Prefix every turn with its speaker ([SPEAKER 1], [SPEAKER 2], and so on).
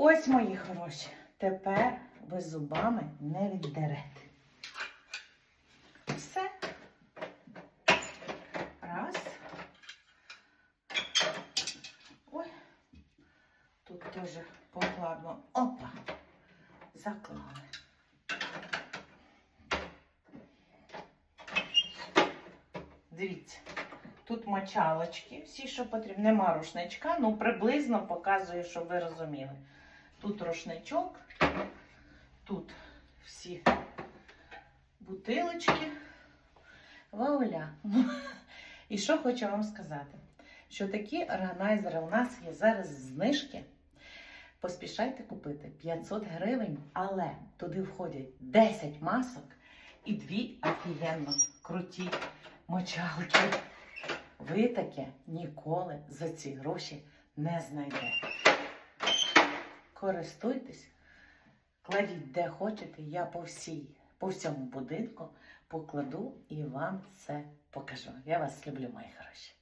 [SPEAKER 1] Ось мої хороші. Тепер ви зубами не віддерете. Все. Раз. Ой. Тут теж покладно. Опа. Заклали. Дивіться. Тут мочалочки, всі, що потрібно. Нема рушничка, ну приблизно показую, щоб ви розуміли. Тут рушничок, тут всі бутилочки. Вауля. І що хочу вам сказати? Що такі органайзери у нас є зараз знижки. Поспішайте купити 500 гривень, але туди входять 10 масок і дві офігенно круті мочалки. Ви таке ніколи за ці гроші не знайдете. Користуйтесь, кладіть де хочете, я по всій, по всьому будинку покладу і вам це покажу. Я вас люблю, мої хороші.